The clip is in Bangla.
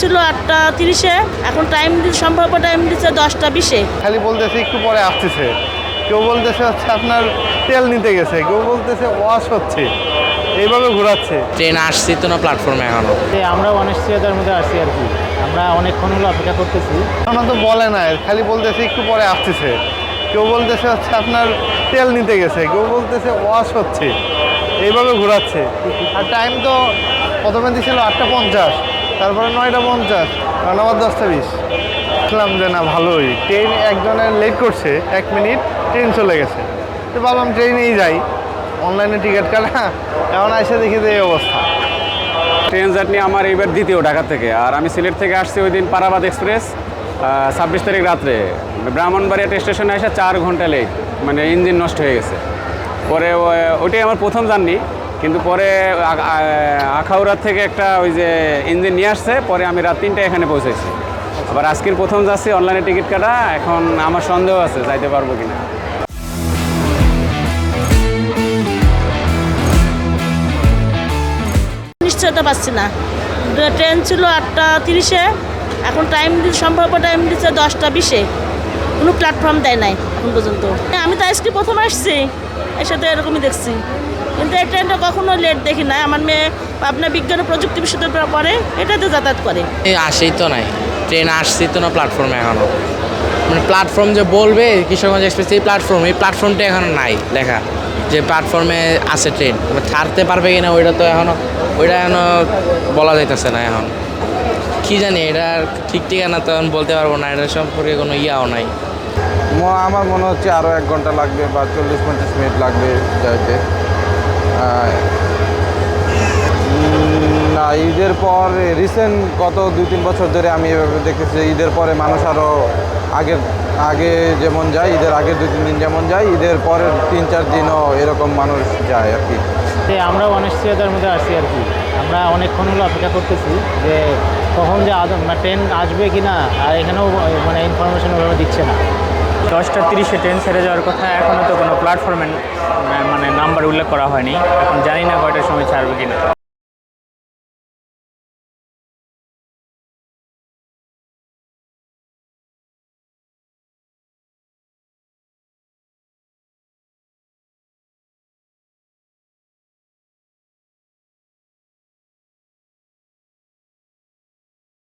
ছিল আটটা তিরিশে এখন টাইম সম্ভাব্য টাইম দিচ্ছে দশটা বিশে। খালি বলতেছে একটু পরে আসতেছে। কেউ বলতেছে হচ্ছে আপনার তেল নিতে গেছে কেউ বলতেছে ওয়াশ হচ্ছে। এইভাবে ঘোরাচ্ছে। ট্রেন আসছি তো না প্ল্যাটফর্মে এখনও? আমরা অনিশ্চয়তার মধ্যে আছি আর কি। আমরা অনেকক্ষণ হলো অপেক্ষা করতেছি। ওনা তো বলে না খালি বলতেছে একটু পরে আসতেছে। কেউ বলতেছে হচ্ছে আপনার তেল নিতে গেছে কেউ বলতেছে ওয়াশ হচ্ছে। এইভাবে ঘোরাচ্ছে। আর টাইম তো প্রথমে দিয়েছিল আটটা পঞ্চাশ। তারপরে নয়টা পঞ্চাশ, কারণ আবার দশটা বিশ। দেখলাম যে না, ভালোই। ট্রেন একজনের লেট করছে, এক মিনিট ট্রেন চলে গেছে। তো ভাবলাম ট্রেনেই যাই। অনলাইনে টিকিট কাটা, এখন এসে দেখি যে এই অবস্থা। ট্রেন জার্নি আমার এইবার দ্বিতীয় ঢাকা থেকে। আর আমি সিলেট থেকে আসছি ওই দিন পারাবাদ এক্সপ্রেস ছাব্বিশ তারিখ রাত্রে। ব্রাহ্মণবাড়িয়া স্টেশনে এসে চার ঘণ্টা লেট মানে ইঞ্জিন নষ্ট হয়ে গেছে। পরে ওটাই আমার প্রথম জার্নি কিন্তু পরে আ- আ- আখাউড়ার থেকে একটা ওই যে ইঞ্জিন নিয়ে আসছে, পরে আমি রাত তিনটায় এখানে পৌঁছেছি আবার আজকের প্রথম যাচ্ছি, অনলাইনে টিকিট কাটা, এখন আমার সন্দেহ আছে যাইতে পারব কিনা। নিশ্চয়তা পাচ্ছি না। ট্রেন ছিল আটটা তিরিশে, এখন টাইম সম্ভাব্য টাইম দিচ্ছে দশটা বিশে। কোনো প্ল্যাটফর্ম দেয় নাই এখন পর্যন্ত। আমি তো আজকে প্রথম আসছি এসে তো এরকমই দেখছি। কিন্তু এই ট্রেনটা কখনো লেট দেখি না আমার মেয়ে আপনার বিজ্ঞান ও প্রযুক্তি বিশ্ববিদ্যালয় পড়ে, এটাতে যাতায়াত করে। আসেই তো নাই। ট্রেন আসছি তো না প্ল্যাটফর্মে এখনও। মানে প্ল্যাটফর্ম যে বলবে, কিশোরগঞ্জ এক্সপ্রেস এই প্ল্যাটফর্ম এই প্ল্যাটফর্মটা এখনও নাই লেখা। যে প্ল্যাটফর্মে আছে ট্রেন ছাড়তে পারবে কিনা, ওইটা তো এখনও, ওইটা এখনও বলা যাইতেছে না এখন। কি জানি এটা ঠিক ঠিকানা তো এখন বলতে পারব না এটা সম্পর্কে কোনো ইয়াও নাই। আমার মনে হচ্ছে আরও এক ঘণ্টা লাগবে বা চল্লিশ পঞ্চাশ মিনিট লাগবে যাইতে। না ঈদের পর রিসেন্ট গত দুই তিন বছর ধরে আমি এভাবে দেখেছি ঈদের পরে মানুষ আরও আগের আগে যেমন যায় ঈদের আগে দুই তিন দিন যেমন যায় ঈদের পরের তিন চার দিনও এরকম মানুষ যায় আর কি। যে আমরা অনিশ্চয়তার মধ্যে আছি আর কি। আমরা অনেকক্ষণ হলো অপেক্ষা করতেছি যে কখন যে মানে ট্রেন আসবে কি না আর এখানেও মানে ইনফরমেশন ওভাবে দিচ্ছে না। দশটা তিরিশে ট্রেন ছেড়ে যাওয়ার কথা এখনও তো কোনো প্ল্যাটফর্মে মানে নাম্বার উল্লেখ করা হয়নি। এখন জানি না কয়টার সময় ছাড়বে কিনা।